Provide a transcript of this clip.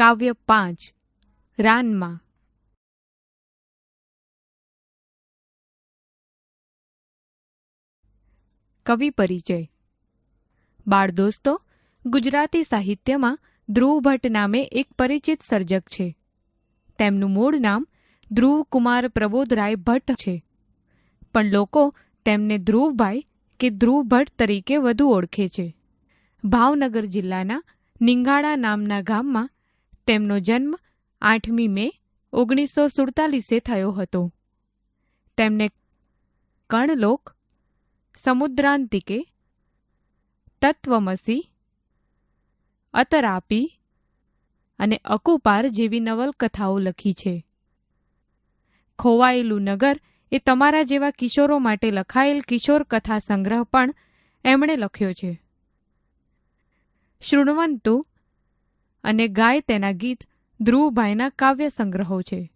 કાવ્ય પાંચ, રાનમાં. કવિ પરિચય. બાળ દોસ્તો, ગુજરાતી સાહિત્યમાં ધ્રુવ ભટ્ટ નામે એક પરિચિત સર્જક છે. તેમનું મૂળ નામ ધ્રુવ કુમાર પ્રબોધરાય ભટ્ટ છે. પણ લોકો તેમને ધ્રુવભાઈ કે ધ્રુવ ભટ્ટ તરીકે વધુ ઓળખે છે. ભાવનગર જિલ્લાના નિંગાળા નામના ગામમાં તેમનો જન્મ આઠમી મે ઓગણીસો સુડતાલીસે થયો હતો. તેમને કણલોક સમુદ્રાંતિકે તત્વમસી, અતરાપી અને અકુપાર જેવી નવલકથાઓ લખી છે. ખોવાયેલું નગર એ તમારા જેવા કિશોરો માટે લખાયેલ કિશોર કથા સંગ્રહ પણ એમણે લખ્યો છે. શૃણવંતુ અને ગાય તેના ગીત ધ્રુવભાઈના કાવ્ય સંગ્રહો છે.